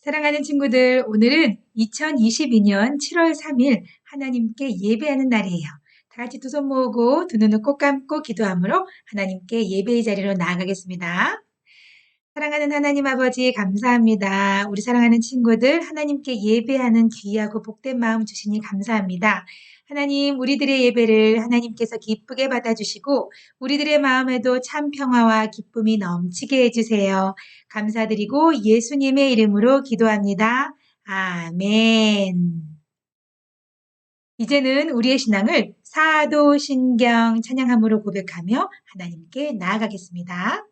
사랑하는 친구들, 오늘은 2022년 7월 3일 하나님께 예배하는 날이에요. 다 같이 두 손 모으고 두 눈을 꼭 감고 기도함으로 하나님께 예배의 자리로 나아가겠습니다. 사랑하는 하나님 아버지 감사합니다. 우리 사랑하는 친구들 하나님께 예배하는 귀하고 복된 마음 주시니 감사합니다. 하나님 우리들의 예배를 하나님께서 기쁘게 받아주시고 우리들의 마음에도 참 평화와 기쁨이 넘치게 해주세요. 감사드리고 예수님의 이름으로 기도합니다. 아멘. 이제는 우리의 신앙을 사도신경 찬양함으로 고백하며 하나님께 나아가겠습니다.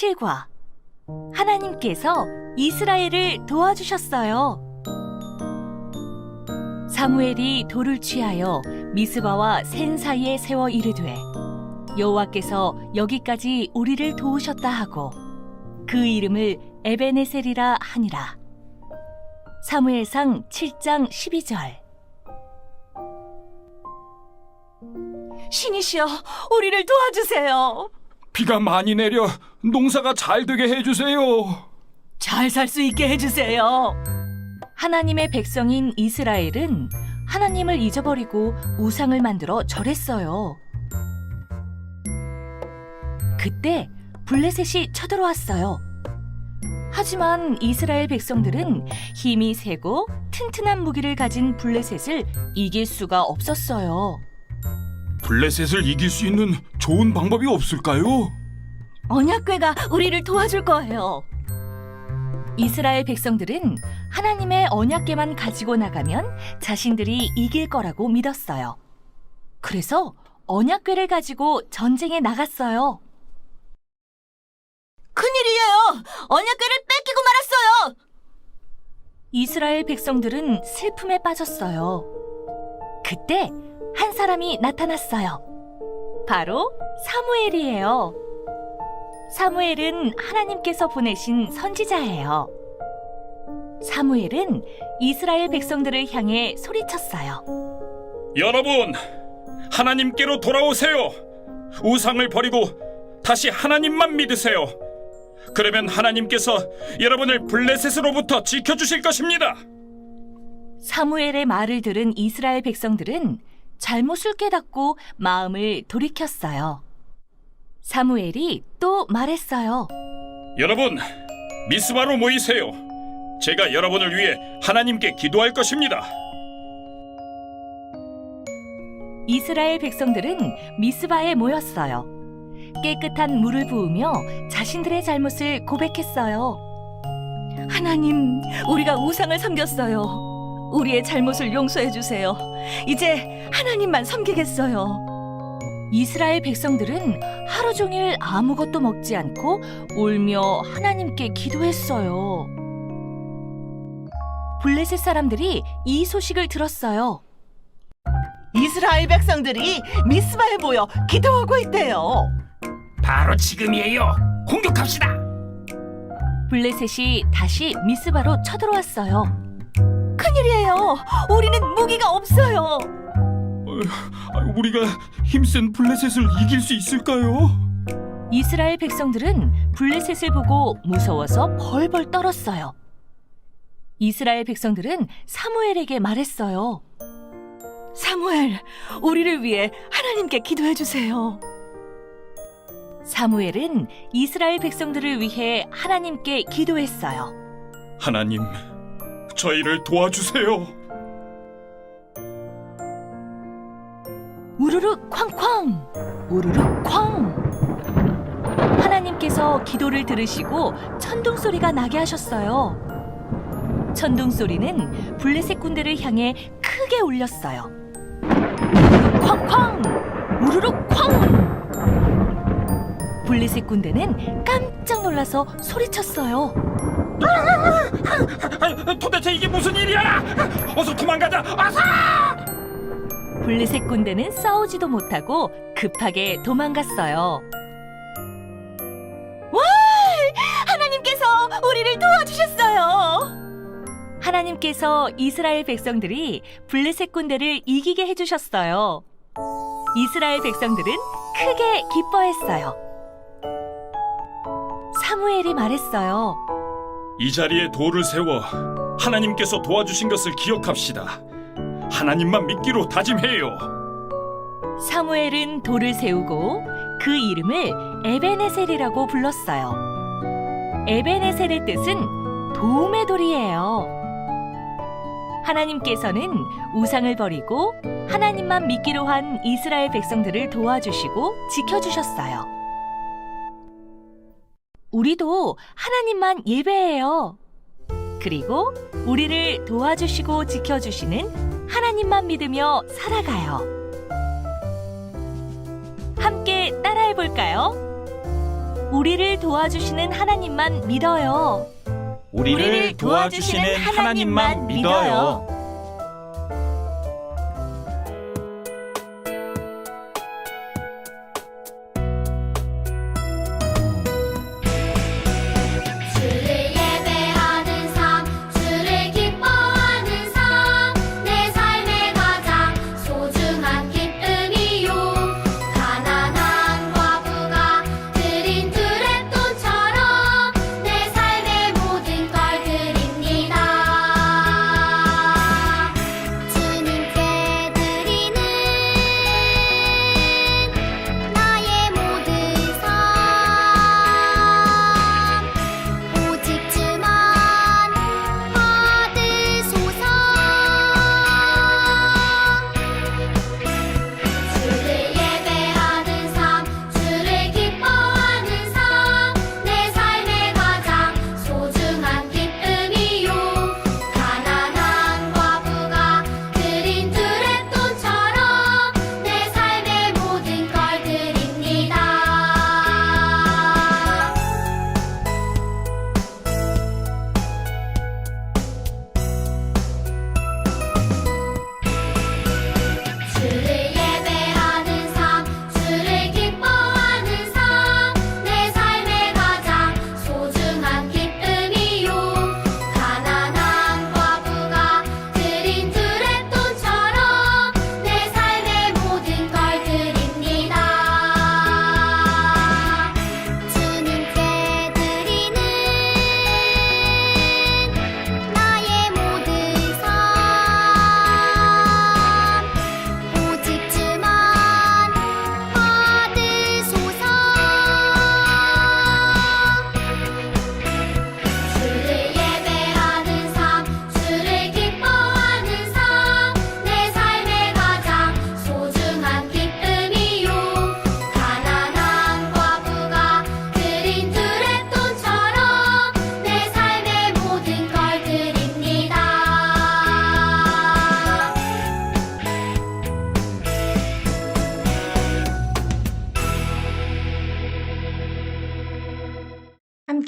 17과 하나님께서 이스라엘을 도와주셨어요. 사무엘이 돌을 취하여 미스바와 센 사이에 세워 이르되 여호와께서 여기까지 우리를 도우셨다 하고 그 이름을 에베네셀이라 하니라. 사무엘상 7장 12절 신이시여 우리를 도와주세요. 비가 많이 내려 농사가 잘 되게 해주세요. 잘 살 수 있게 해주세요. 하나님의 백성인 이스라엘은 하나님을 잊어버리고 우상을 만들어 절했어요. 그때 블레셋이 쳐들어왔어요. 하지만 이스라엘 백성들은 힘이 세고 튼튼한 무기를 가진 블레셋을 이길 수가 없었어요. 블레셋을 이길 수 있는 좋은 방법이 없을까요? 언약궤가 우리를 도와줄 거예요. 이스라엘 백성들은 하나님의 언약궤만 가지고 나가면 자신들이 이길 거라고 믿었어요. 그래서 언약궤를 가지고 전쟁에 나갔어요. 큰일이에요! 언약궤를 뺏기고 말았어요! 이스라엘 백성들은 슬픔에 빠졌어요. 그때 한 사람이 나타났어요. 바로 사무엘이에요. 사무엘은 하나님께서 보내신 선지자예요. 사무엘은 이스라엘 백성들을 향해 소리쳤어요. 여러분, 하나님께로 돌아오세요. 우상을 버리고 다시 하나님만 믿으세요. 그러면 하나님께서 여러분을 블레셋으로부터 지켜주실 것입니다. 사무엘의 말을 들은 이스라엘 백성들은 잘못을 깨닫고 마음을 돌이켰어요. 사무엘이 또 말했어요. 여러분, 미스바로 모이세요. 제가 여러분을 위해 하나님께 기도할 것입니다. 이스라엘 백성들은 미스바에 모였어요. 깨끗한 물을 부으며 자신들의 잘못을 고백했어요. 하나님, 우리가 우상을 섬겼어요. 우리의 잘못을 용서해 주세요. 이제 하나님만 섬기겠어요. 이스라엘 백성들은 하루 종일 아무것도 먹지 않고 울며 하나님께 기도했어요. 블레셋 사람들이 이 소식을 들었어요. 이스라엘 백성들이 미스바에 모여 기도하고 있대요. 바로 지금이에요. 공격합시다. 블레셋이 다시 미스바로 쳐들어왔어요. 큰일이에요. 우리는 무기가 없어요. 우리가 힘센 블레셋을 이길 수 있을까요? 이스라엘 백성들은 블레셋을 보고 무서워서 벌벌 떨었어요. 이스라엘 백성들은 사무엘에게 말했어요. 사무엘, 우리를 위해 하나님께 기도해 주세요. 사무엘은 이스라엘 백성들을 위해 하나님께 기도했어요. 하나님, 저희를 도와주세요. 우르르 쾅쾅 우르르 쾅 하나님께서 기도를 들으시고 천둥 소리가 나게 하셨어요. 천둥 소리는 블레셋 군대를 향해 크게 울렸어요. 쾅쾅 우르르 쾅 블레셋 군대는 깜짝 놀라서 소리쳤어요. 도대체 이게 무슨 일이야? 어서 도망가자. 어서! 블레셋 군대는 싸우지도 못하고 급하게 도망갔어요. 와! 하나님께서 우리를 도와주셨어요. 하나님께서 이스라엘 백성들이 블레셋 군대를 이기게 해주셨어요. 이스라엘 백성들은 크게 기뻐했어요. 사무엘이 말했어요. 이 자리에 돌을 세워 하나님께서 도와주신 것을 기억합시다. 하나님만 믿기로 다짐해요. 사무엘은 돌을 세우고 그 이름을 에베네셀이라고 불렀어요. 에베네셀의 뜻은 도움의 돌이에요. 하나님께서는 우상을 버리고 하나님만 믿기로 한 이스라엘 백성들을 도와주시고 지켜주셨어요. 우리도 하나님만 예배해요. 그리고 우리를 도와주시고 지켜주시는 하나님만 믿으며 살아가요. 함께 따라해 볼까요? 우리를 도와주시는 하나님만 믿어요. 우리를 도와주시는 하나님만 믿어요.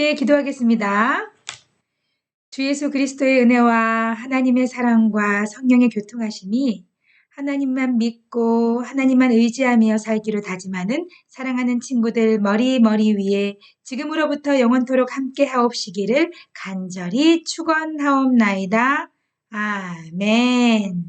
함께 기도하겠습니다. 주 예수 그리스도의 은혜와 하나님의 사랑과 성령의 교통하심이 하나님만 믿고 하나님만 의지하며 살기로 다짐하는 사랑하는 친구들 머리 머리 위에 지금으로부터 영원토록 함께 하옵시기를 간절히 축원하옵나이다. 아멘.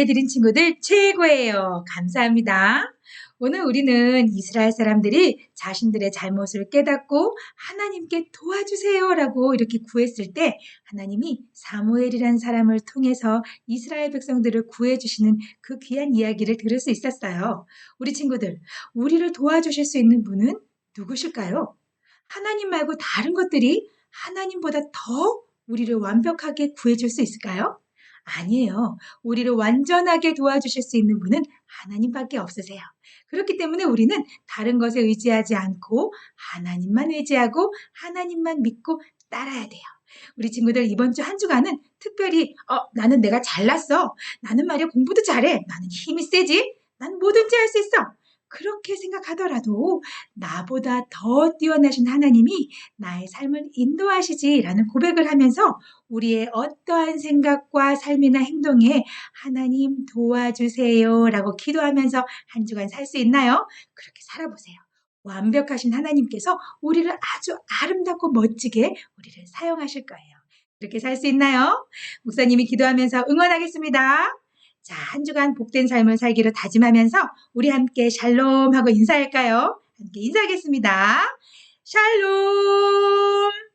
예배드린 친구들 최고예요. 감사합니다. 오늘 우리는 이스라엘 사람들이 자신들의 잘못을 깨닫고 하나님께 도와주세요라고 이렇게 구했을 때 하나님이 사무엘이란 사람을 통해서 이스라엘 백성들을 구해주시는 그 귀한 이야기를 들을 수 있었어요. 우리 친구들, 우리를 도와주실 수 있는 분은 누구실까요? 하나님 말고 다른 것들이 하나님보다 더 우리를 완벽하게 구해줄 수 있을까요? 아니에요. 우리를 완전하게 도와주실 수 있는 분은 하나님밖에 없으세요. 그렇기 때문에 우리는 다른 것에 의지하지 않고 하나님만 의지하고 하나님만 믿고 따라야 돼요. 우리 친구들 이번 주 한 주간은 특별히 어 나는 내가 잘났어. 나는 말이야 공부도 잘해. 나는 힘이 세지. 난 뭐든지 할 수 있어. 그렇게 생각하더라도 나보다 더 뛰어나신 하나님이 나의 삶을 인도하시지라는 고백을 하면서 우리의 어떠한 생각과 삶이나 행동에 하나님 도와주세요라고 기도하면서 한 주간 살 수 있나요? 그렇게 살아보세요. 완벽하신 하나님께서 우리를 아주 아름답고 멋지게 우리를 사용하실 거예요. 그렇게 살 수 있나요? 목사님이 기도하면서 응원하겠습니다. 자, 한 주간 복된 삶을 살기로 다짐하면서 우리 함께 샬롬 하고 인사할까요? 함께 인사하겠습니다. 샬롬!